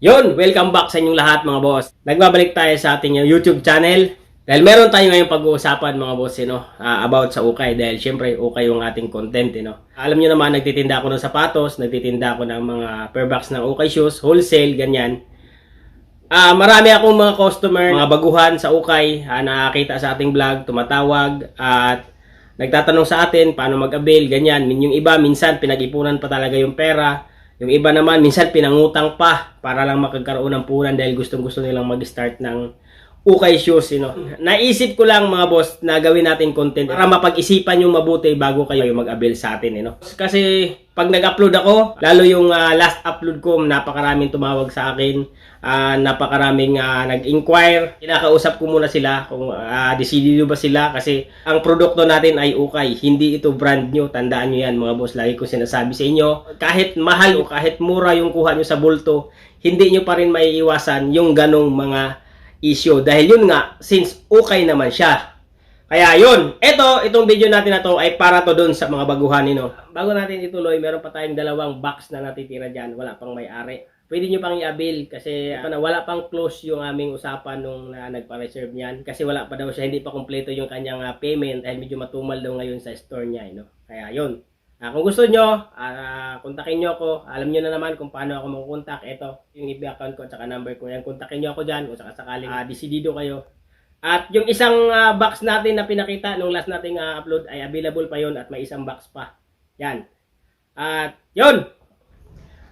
Yon, welcome back sa inyong lahat mga boss. Nagbabalik tayo sa ating YouTube channel. Dahil meron tayo ngayong pag-uusapan mga boss, you know, ah, about sa ukay. Dahil syempre, ukay yung ating content, you know. Alam nyo naman, nagtitinda ako ng sapatos, nagtitinda ako ng mga per box ng ukay shoes, wholesale, ganyan. Ah, marami akong mga customer, mga baguhan sa ukay, ah, nakakita sa ating vlog, tumatawag, at nagtatanong sa atin paano mag-avail, ganyan. Yung iba, minsan pinag-ipunan pa talaga yung pera. Yung iba naman, minsan pinangutang pa para lang makagkaroon ng punan dahil gustong-gusto nilang mag-start ng ukay shoes, you know. Naisip ko lang mga boss na gawin natin content para mapag-isipan yung mabuti bago kayo mag-avail sa atin, you know. Kasi pag nag-upload ako, lalo yung ah, last upload ko, napakaraming tumawag sa akin, ah, napakaraming ah, nag-inquire. Kinakausap ko muna sila kung uh, decidido ba sila kasi ang produkto natin ay ukay, hindi ito brand new. Tandaan nyo yan mga boss, lagi ko sinasabi sa inyo. Kahit mahal o kahit mura yung kuha nyo sa bulto, hindi nyo pa rin maiiwasan yung ganong mga issue. Dahil yun nga, since ukay naman siya. Kaya yun, eto, itong video natin na to ay para to doon sa mga baguhan nino. Bago natin ituloy, meron pa tayong dalawang box na natitira dyan. Wala pang may-ari. Pwede nyo pang i-avail kasi ano, wala pang close yung aming usapan nung na nagpa-reserve niyan. Kasi wala pa daw siya, hindi pa kompleto yung kanyang ah, payment dahil medyo matumal daw ngayon sa store niya. You know? Kaya yun. Ah, kung gusto nyo, ah, kontakin nyo ako. Alam nyo na naman kung paano ako makukontak. Ito, yung FB account ko at saka number ko. Yan, kontakin nyo ako dyan kung sakasakaling ah, desidido kayo. At yung isang ah, box natin na pinakita nung last nating ah, upload ay available pa yon at may isang box pa. Yan. At yun.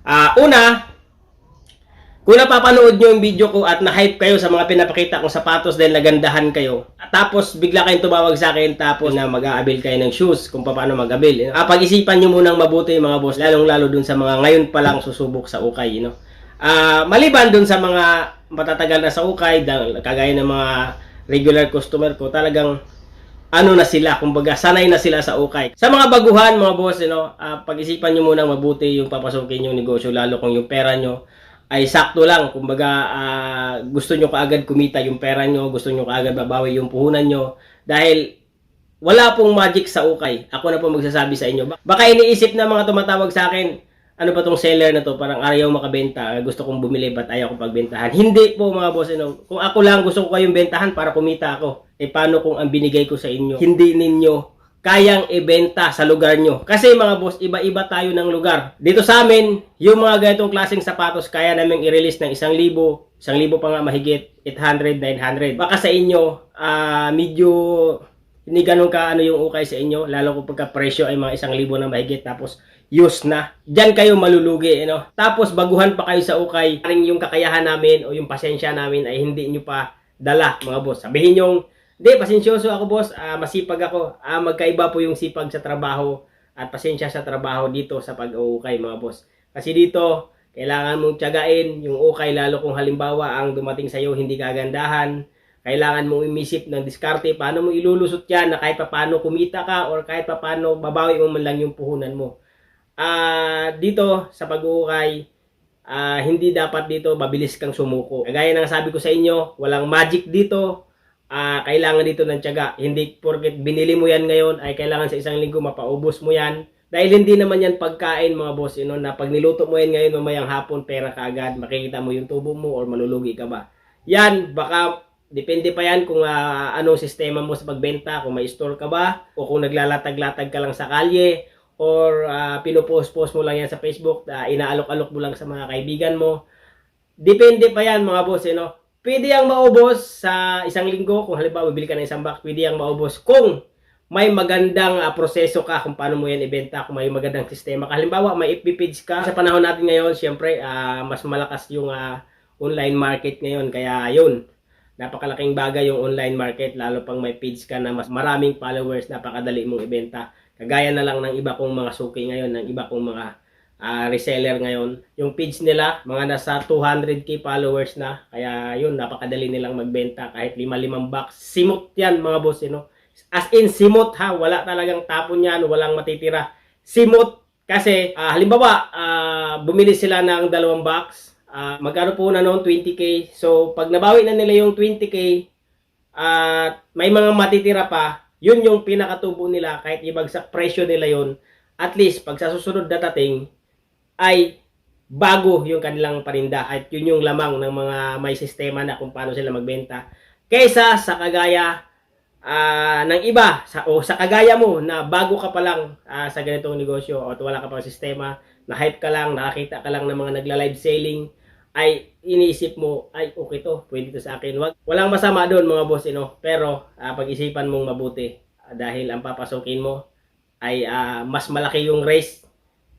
Ah, una, kung napapanood nyo yung video ko at na-hype kayo sa mga pinapakita kong sapatos dahil nagandahan kayo, at tapos bigla kayong tumawag sa akin tapos na mag-aabil kayo ng shoes kung paano mag-abil. Ah, pag-isipan nyo munang mabuti mga boss, lalong-lalo dun sa mga ngayon pa lang susubok sa ukay. You know? Ah, maliban dun sa mga matatagal na sa ukay, dahil kagaya ng mga regular customer ko, talagang ano na sila, kumbaga sanay na sila sa ukay. Sa mga baguhan, mga boss, you know, ah, pag-isipan nyo munang mabuti yung papasukin yung negosyo, lalo kung yung pera nyo ay sakto lang. Kumbaga, ah, gusto nyo kaagad kumita yung pera nyo, gusto nyo kaagad babawi yung puhunan nyo. Dahil wala pong magic sa ukay. Ako na po magsasabi sa inyo. Ba- Baka iniisip na mga tumatawag sa akin, ano ba tong seller na to? Parang ayaw makabenta. Gusto kong bumili, ba't ayaw kong pagbentahan? Hindi po mga boss. Ano, kung ako lang gusto ko kayong bentahan para kumita ako. Eh paano kung ang binigay ko sa inyo? Hindi ninyo kayang ibenta sa lugar nyo. Kasi mga boss, iba-iba tayo ng lugar. Dito sa amin, yung mga ganitong klaseng sapatos, kaya namin i-release ng isang libo, isang libo pa nga mahigit, 800, 900. Baka sa inyo, ah medyo hindi ganun ka ano yung ukay sa inyo, lalo kung pagka presyo ay mga isang libo na mahigit, tapos use na. Diyan kayo malulugi, you know? Tapos baguhan pa kayo sa ukay, yung kakayahan namin o yung pasensya namin ay hindi nyo pa dala, mga boss. Sabihin yung hindi, pasensyoso ako boss. Ah, masipag ako. Ah, magkaiba po yung sipag sa trabaho at pasensya sa trabaho dito sa pag-uukay mga boss. Kasi dito, kailangan mong tiyagain yung ukay lalo kung halimbawa ang dumating sa iyo hindi kagandahan. Kailangan mong imisip ng diskarte paano mo ilulusot yan na kahit paano kumita ka or kahit paano babawi mo man lang yung puhunan mo. Ah, dito sa pag-uukay, ah, hindi dapat dito mabilis kang sumuko. Kagaya ng sabi ko sa inyo, walang magic dito ah kailangan dito ng tiyaga. Hindi porket binili mo yan ngayon ay kailangan sa isang linggo mapaubos mo yan. Dahil hindi naman yan pagkain mga boss, you know, na pag niluto mo yan ngayon mamayang hapon, pera ka agad, makikita mo yung tubo mo or malulugi ka ba. Yan, baka depende pa yan kung ah, anong sistema mo sa pagbenta, kung may store ka ba, o kung naglalatag-latag ka lang sa kalye, or uh, pinupost-post mo lang yan sa Facebook, ah, inaalok-alok mo lang sa mga kaibigan mo. Depende pa yan mga boss, you know. Pwede yang maubos sa isang linggo kung halimbawa bibili ka ng isang box, pwede yang maubos kung may magandang ah, proseso ka kung paano mo yan ibenta, kung may magandang sistema. Halimbawa, may FB page ka. Sa panahon natin ngayon, syempre, ah, mas malakas yung ah, online market ngayon. Kaya yun, napakalaking bagay yung online market, lalo pang may page ka na mas maraming followers, napakadali mong ibenta. Kagaya na lang ng iba kong mga suki ngayon, ng iba kong mga ah, reseller ngayon. Yung page nila, mga nasa 200k followers na. Kaya yun, napakadali nilang magbenta kahit lima-limang box. Simot yan mga boss, you know? As in, simot ha. Wala talagang tapon yan, walang matitira. Simot kasi, ah, halimbawa, ah, bumili sila ng dalawang box. Ah, magkano po na noon? 20k. So, pag nabawi na nila yung 20k, at may mga matitira pa, yun yung pinakatubo nila kahit ibagsak presyo nila yun. At least, pag sa susunod na dating, ay bago yung kanilang paninda at yun yung lamang ng mga may sistema na kung paano sila magbenta kaysa sa kagaya ah, ng iba sa o sa kagaya mo na bago ka pa lang ah, sa ganitong negosyo o wala ka pang sistema na hype ka lang nakakita ka lang ng mga nagla-live selling ay iniisip mo ay okay to pwede to sa akin wag walang masama doon mga boss you know? pero ah, pag-isipan mong mabuti Ah, dahil ang papasukin mo ay ah, mas malaki yung race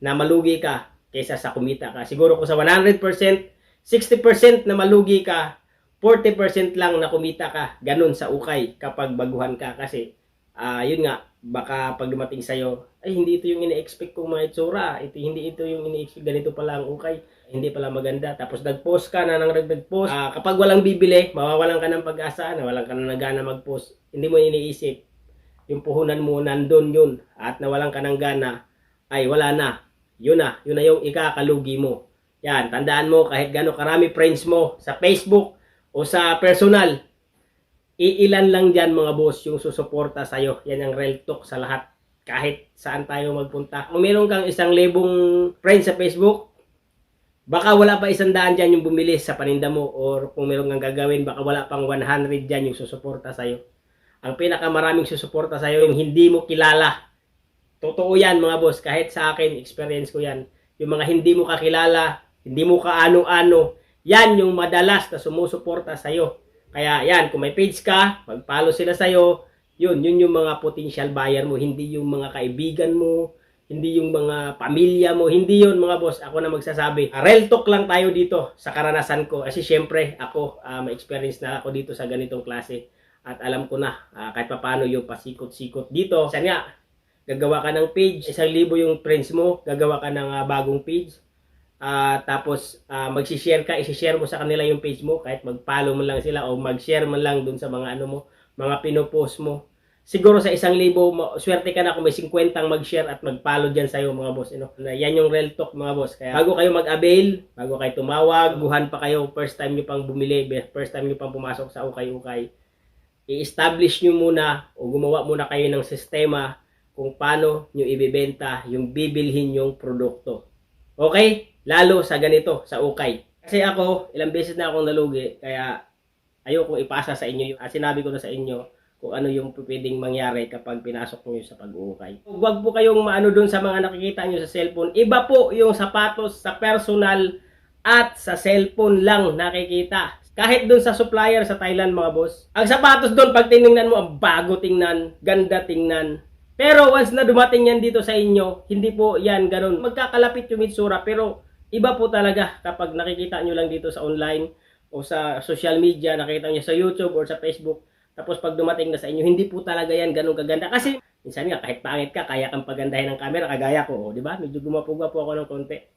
na malugi ka kaysa sa kumita ka. Siguro kung sa 100%, 60% na malugi ka, 40% lang na kumita ka. Ganun sa ukay kapag baguhan ka kasi ah yun nga, baka pag dumating sa'yo, ay hindi ito yung ine-expect kong mga itsura. Ito, hindi ito yung ine-expect. Ganito pala ang ukay. Hindi pala maganda. Tapos nag-post ka na nang nag-post. Ah, kapag walang bibili, mawawalan ka ng pag-asa, nawalan ka ng nagana mag-post. Hindi mo iniisip. Yung puhunan mo nandun yun. At nawalan ka ng gana, ay wala na yun na, yun na yung ikakalugi mo. Yan, tandaan mo kahit gano'ng karami friends mo sa Facebook o sa personal, iilan lang dyan mga boss yung susuporta sa'yo. Yan ang real talk sa lahat. Kahit saan tayo magpunta. Kung meron kang isang libong friends sa Facebook, baka wala pa isang daan dyan yung bumili sa paninda mo or kung meron kang gagawin, baka wala pang 100 dyan yung susuporta sa'yo. Ang pinakamaraming susuporta sa'yo yung hindi mo kilala Totoo yan mga boss, kahit sa akin, experience ko yan. Yung mga hindi mo kakilala, hindi mo kaano-ano, yan yung madalas na sumusuporta sa'yo. Kaya yan, kung may page ka, mag-follow sila sa'yo, yun, yun yung mga potential buyer mo, hindi yung mga kaibigan mo, hindi yung mga pamilya mo, hindi yun mga boss, ako na magsasabi. Real talk lang tayo dito sa karanasan ko. Kasi syempre, ako, ah, may experience na ako dito sa ganitong klase. At alam ko na, ah, kahit paano yung pasikot-sikot dito. Kasi nga, gagawa ka ng page, isang libo yung friends mo, gagawa ka ng ah, bagong page. Ah, tapos ah, magsi-share ka, i-share mo sa kanila yung page mo kahit mag-follow mo lang sila o mag-share mo lang dun sa mga ano mo, mga pinopost mo. Siguro sa isang libo, swerte ka na kung may 50 ang mag-share at mag-follow dyan sa'yo mga boss. You know? Yan yung real talk mga boss. Kaya bago kayo mag-avail, bago kayo tumawag, buhan pa kayo, first time nyo pang bumili, first time nyo pang pumasok sa ukay-ukay, i-establish nyo muna o gumawa muna kayo ng sistema kung paano nyo ibibenta yung bibilhin yung produkto. Okay? Lalo sa ganito, sa ukay. Kasi ako, ilang beses na akong nalugi, kaya ayoko ipasa sa inyo. ah, Sinabi ko na sa inyo kung ano yung pwedeng mangyari kapag pinasok nyo sa pag-uukay. Huwag po kayong maano dun sa mga nakikita nyo sa cellphone. Iba po yung sapatos sa personal at sa cellphone lang nakikita. Kahit dun sa supplier sa Thailand mga boss. Ang sapatos dun pag tiningnan mo, ang bago tingnan, ganda tingnan. Pero once na dumating yan dito sa inyo, hindi po yan ganun. Magkakalapit yung itsura pero iba po talaga kapag nakikita nyo lang dito sa online o sa social media, nakita nyo sa YouTube or sa Facebook. Tapos pag dumating na sa inyo, hindi po talaga yan ganun kaganda. Kasi minsan nga kahit pangit ka, kaya kang pagandahin ng camera, kagaya ko, oh, di ba? Medyo gumapo-gapo ako ng konti.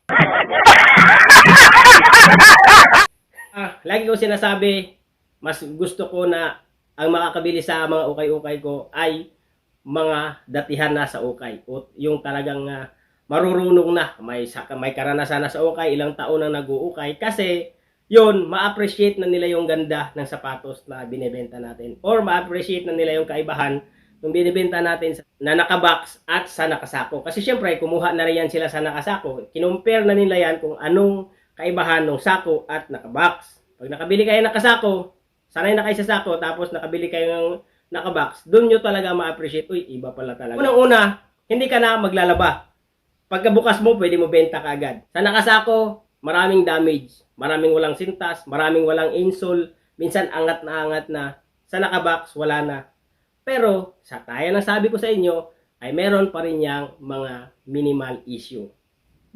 Ah, lagi ko sinasabi, mas gusto ko na ang makakabili sa mga ukay-ukay ko ay mga datihan na sa ukay. O yung talagang ah, marurunong na, may, may karanasan na sa ukay, ilang taon na nag-uukay. Kasi yun, ma-appreciate na nila yung ganda ng sapatos na binebenta natin. Or ma-appreciate na nila yung kaibahan ng binibenta natin na nakabox at sa nakasako. Kasi syempre, kumuha na rin yan sila sa nakasako. Kinumpare na nila yan kung anong kaibahan ng sako at nakabox. Pag nakabili kayo ng nakasako, sanay na kayo sa sako, tapos nakabili kayo ng nakabox, doon nyo talaga ma-appreciate, uy, iba pala talaga. Unang-una, hindi ka na maglalaba. Pagkabukas mo, pwede mo benta ka agad. Sa nakasako, maraming damage. Maraming walang sintas, maraming walang insole, minsan angat na angat na. Sa nakabox, wala na. Pero, sa taya ng sabi ko sa inyo, ay meron pa rin yang mga minimal issue.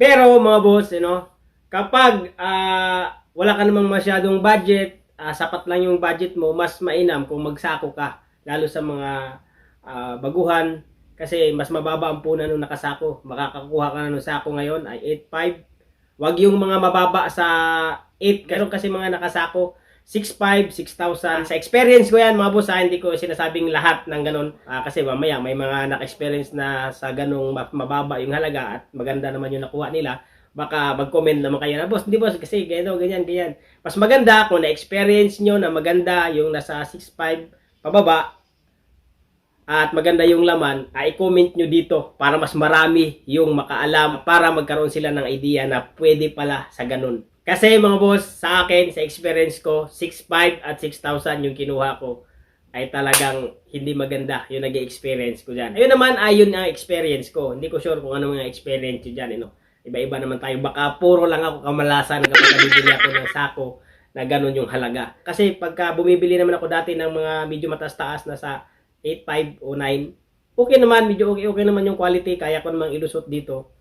Pero, mga boss, you know, kapag ah, wala ka namang masyadong budget, ah, sapat lang yung budget mo, mas mainam kung magsako ka. Lalo sa mga ah, baguhan, kasi mas mababa ang punan nung nakasako. Makakakuha ka na ng sako ngayon ay 8.5. Wag yung mga mababa sa 8. Meron kasi mga nakasako 6.5, 6,000. Sa experience ko yan mga boss, hindi ko sinasabing lahat ng ganun. Ah, kasi mamaya may mga naka-experience na sa ganung ma- mababa yung halaga at maganda naman yung nakuha nila. Baka mag-comment naman kayo na, boss, hindi boss, kasi ganyan, ganyan, ganyan. Mas maganda kung na-experience nyo na maganda yung nasa 6.5 pababa, at maganda yung laman, ay comment nyo dito para mas marami yung makaalam para magkaroon sila ng idea na pwede pala sa ganun. Kasi mga boss, sa akin, sa experience ko, 6.5 at 6,000 yung kinuha ko ay talagang hindi maganda yung nag experience ko dyan. Ayun naman, ayun ang experience ko. Hindi ko sure kung ano mga experience ko dyan. Know? Iba-iba naman tayo. Baka puro lang ako kamalasan kapag nabibili ako ng sako na ganun yung halaga. Kasi pagka bumibili naman ako dati ng mga medyo matas-taas na sa 8.5 o 9, okay naman, medyo okay, okay naman yung quality. Kaya ko namang ilusot dito.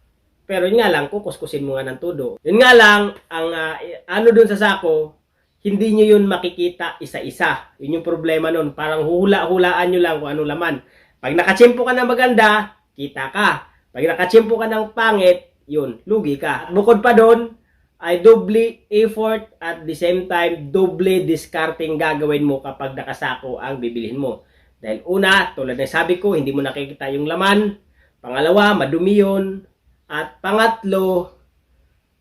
Pero yun nga lang, kukuskusin mo nga ng todo. Yun nga lang, ang ah, ano dun sa sako, hindi nyo yun makikita isa-isa. Yun yung problema nun. Parang hula-hulaan nyo lang kung ano laman. Pag nakachimpo ka ng maganda, kita ka. Pag nakachimpo ka ng pangit, yun, lugi ka. Bukod pa doon, ay doble effort at the same time, doble discarding gagawin mo kapag nakasako ang bibilhin mo. Dahil una, tulad ng sabi ko, hindi mo nakikita yung laman. Pangalawa, madumi yun. At pangatlo,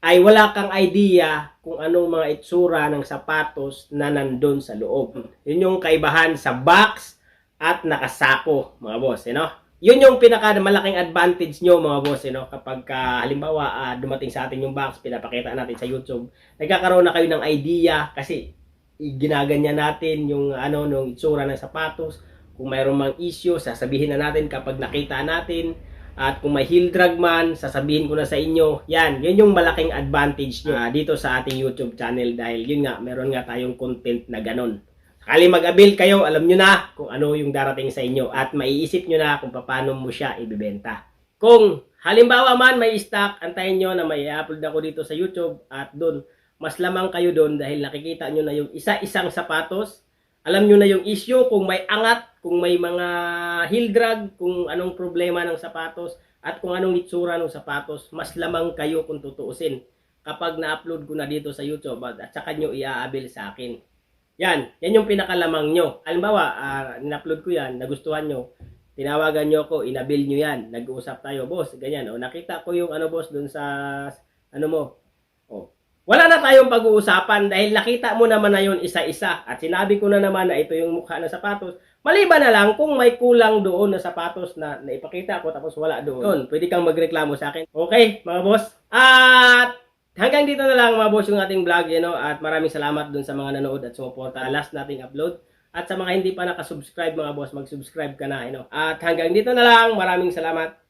ay wala kang idea kung anong mga itsura ng sapatos na nandun sa loob. Yun yung kaibahan sa box at nakasako, mga boss, you know? Yun yung pinaka malaking advantage nyo mga boss, you know? kapag ka, halimbawa ah, dumating sa atin yung box, pinapakita natin sa YouTube, nagkakaroon na kayo ng idea kasi ginaganyan natin yung ano nung itsura ng sapatos. Kung mayroong mang issue, sasabihin na natin kapag nakita natin. At kung may heel drag man, sasabihin ko na sa inyo. Yan, yun yung malaking advantage nyo ah, dito sa ating YouTube channel dahil yun nga, meron nga tayong content na ganon. Sakali mag-avail kayo, alam nyo na kung ano yung darating sa inyo at maiisip nyo na kung paano mo siya ibibenta. Kung halimbawa man may stock, antayin nyo na may upload ako dito sa YouTube at doon, mas lamang kayo doon dahil nakikita nyo na yung isa-isang sapatos. Alam nyo na yung issue, kung may angat, kung may mga heel drag, kung anong problema ng sapatos, at kung anong itsura ng sapatos, mas lamang kayo kung tutuusin kapag na-upload ko na dito sa YouTube at, saka nyo i-aabil sa akin. Yan, yan yung pinakalamang nyo. Halimbawa, uh, in-upload ko yan, nagustuhan nyo, tinawagan nyo ako, inabil nyo yan, nag-uusap tayo, boss, ganyan. O, nakita ko yung ano, boss, dun sa, ano mo, wala na tayong pag-uusapan dahil nakita mo naman na yun isa-isa at sinabi ko na naman na ito yung mukha ng sapatos. Maliban na lang kung may kulang doon na sapatos na naipakita ko tapos wala doon. Yun, pwede kang magreklamo sa akin. Okay, mga boss. At hanggang dito na lang mga boss yung ating vlog, you know, at maraming salamat dun sa mga nanood at sumuporta. Last nating upload. At sa mga hindi pa nakasubscribe mga boss, mag-subscribe ka na, you know. At hanggang dito na lang, maraming salamat.